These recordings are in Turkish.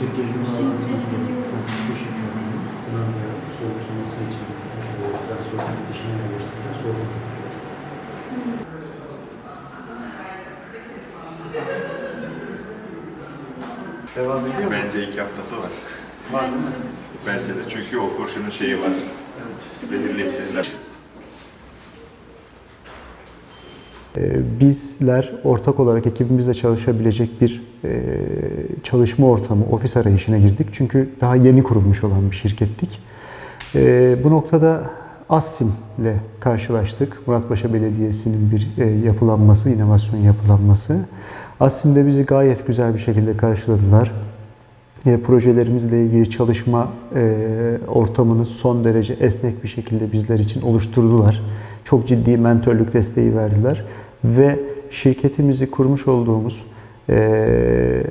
yüksek gerilim için transferin dışına yerleştirilen. Devam ediyor mu? Bence iki haftası var. Var mi? Bence de çünkü o kurşunun şeyi var. Zehirleyiciler. Bizler ortak olarak ekibimizle çalışabilecek bir e, çalışma ortamı, ofis arayışına girdik. Çünkü daha yeni kurulmuş olan bir şirkettik. Ee, Bu noktada Assim ile karşılaştık. Muratpaşa Belediyesi'nin bir e, yapılanması, inovasyon yapılanması. Assim'de bizi gayet güzel bir şekilde karşıladılar. Projelerimizle ilgili çalışma e, ortamını son derece esnek bir şekilde bizler için oluşturdular. Çok ciddi mentörlük desteği verdiler ve şirketimizi kurmuş olduğumuz e,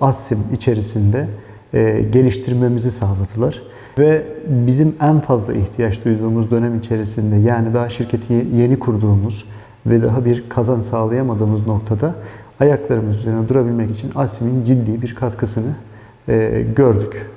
Assim içerisinde e, geliştirmemizi sağladılar. Ve bizim en fazla ihtiyaç duyduğumuz dönem içerisinde yani daha şirketi yeni kurduğumuz ve daha bir kazan sağlayamadığımız noktada ayaklarımız üzerine durabilmek için Asim'in ciddi bir katkısını e, gördük.